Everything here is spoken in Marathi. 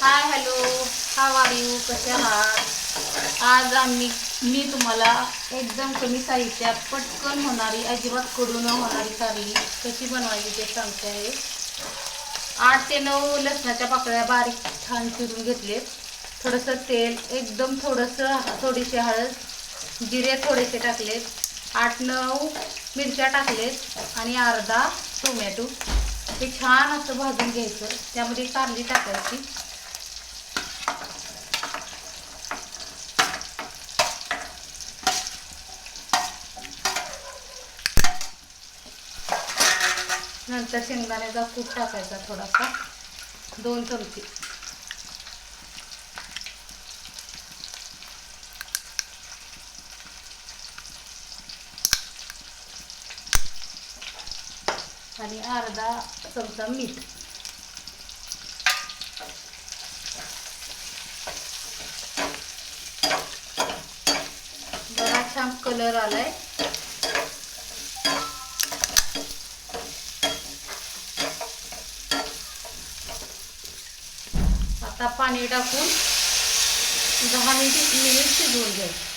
Hi hello how are you कसे आहात? आज आम्ही मी तुम्हाला एकदम कमी साहित्यात पटकन होणारी अजिबात कडू न होणारी कारली कशी बनवायची ते सांगते आहे. आठ ते नऊ लसणाच्या पाकळ्या बारीक छान चिरून घेतलेत. थोडंसं तेल एकदम थोडंसं थोडीशी हळद जिरे थोडेसे टाकलेत. आठ नऊ मिरच्या टाकलेत आणि अर्धा टोमॅटो. हे छान असं भाजून घ्यायचं. त्यामध्ये कारली टाकायची. नंतर शेंगदाण्याचा कूट टाकायचा थोडासा. दोन चमचे. आणि अर्धा चमचा मीठ. बरा छान कलर आलाय. आता पाणी टाकून दहा मिनिट मिनिट शिजवून घ्यायचं.